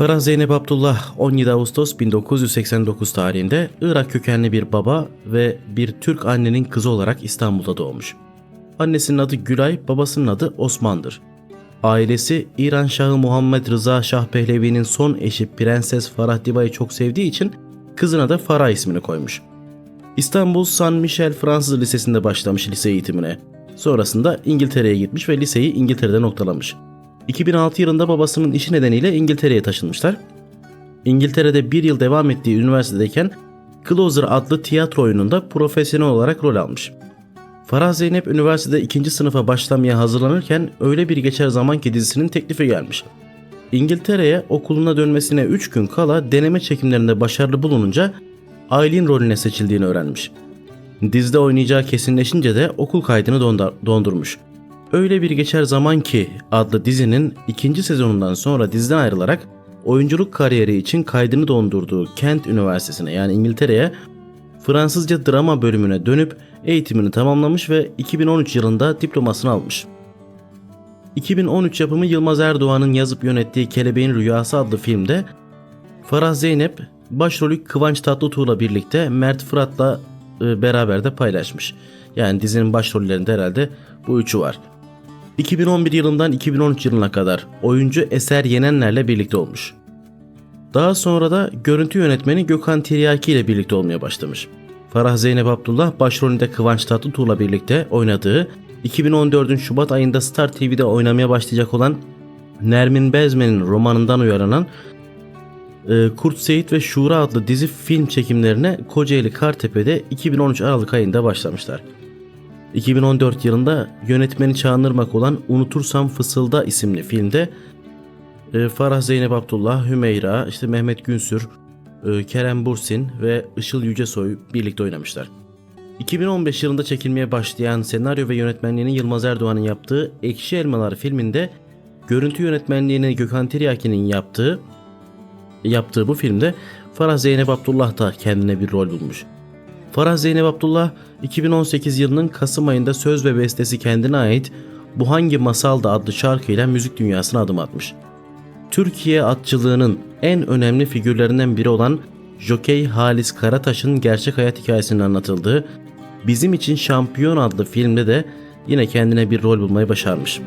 Farah Zeynep Abdullah 17 Ağustos 1989 tarihinde Irak kökenli bir baba ve bir Türk annenin kızı olarak İstanbul'da doğmuş. Annesinin adı Gülay, babasının adı Osman'dır. Ailesi İran Şahı Muhammed Rıza Şah Pehlevi'nin son eşi Prenses Farah Diva'yı çok sevdiği için kızına da Farah ismini koymuş. İstanbul San Michel Fransız Lisesi'nde başlamış lise eğitimine. Sonrasında İngiltere'ye gitmiş ve liseyi İngiltere'de noktalamış. 2006 yılında babasının işi nedeniyle İngiltere'ye taşınmışlar. İngiltere'de bir yıl devam ettiği üniversitedeyken Closer adlı tiyatro oyununda profesyonel olarak rol almış. Farah Zeynep üniversitede ikinci sınıfa başlamaya hazırlanırken öyle bir geçer zaman ki dizisinin teklifi gelmiş. İngiltere'ye okuluna dönmesine 3 gün kala deneme çekimlerinde başarılı bulununca Aileen rolüne seçildiğini öğrenmiş. Dizide oynayacağı kesinleşince de okul kaydını dondurmuş. Öyle bir geçer zaman ki adlı dizinin ikinci sezonundan sonra diziden ayrılarak oyunculuk kariyeri için kaydını dondurduğu Kent Üniversitesi'ne yani İngiltere'ye Fransızca drama bölümüne dönüp eğitimini tamamlamış ve 2013 yılında diplomasını almış. 2013 yapımı Yılmaz Erdoğan'ın yazıp yönettiği Kelebeğin Rüyası adlı filmde Farah Zeynep başrolü Kıvanç Tatlıtuğ'la birlikte Mert Fırat'la e, beraber de paylaşmış. Yani dizinin başrollerinde herhalde bu üçü var. 2011 yılından 2013 yılına kadar oyuncu Eser Yenenler'le birlikte olmuş. Daha sonra da görüntü yönetmeni Gökhan Tiryaki ile birlikte olmaya başlamış. Farah Zeynep Abdullah başrolünde Kıvanç Tatlıtuğ'la birlikte oynadığı 2014'ün Şubat ayında Star TV'de oynamaya başlayacak olan Nermin Bezmen'in romanından uyarlanan e, Kurt Seyit ve Şura adlı dizi film çekimlerine Kocaeli Kartepe'de 2013 Aralık ayında başlamışlar. 2014 yılında yönetmeni Çağınırmak olan Unutursam Fısılda isimli filmde e, Farah Zeynep Abdullah, Hümeyra, işte Mehmet Günsür, e, Kerem Bursin ve Işıl Yücesoy birlikte oynamışlar. 2015 yılında çekilmeye başlayan senaryo ve yönetmenliğini Yılmaz Erdoğan'ın yaptığı Ekşi Elmalar filminde görüntü yönetmenliğini Gökhan Tiryaki'nin yaptığı yaptığı bu filmde Farah Zeynep Abdullah da kendine bir rol bulmuş. Farah Zeynep Abdullah 2018 yılının Kasım ayında söz ve bestesi kendine ait Bu Hangi Masalda adlı şarkıyla müzik dünyasına adım atmış. Türkiye atçılığının en önemli figürlerinden biri olan Jokey Halis Karataş'ın gerçek hayat hikayesinin anlatıldığı Bizim için Şampiyon adlı filmde de yine kendine bir rol bulmayı başarmış.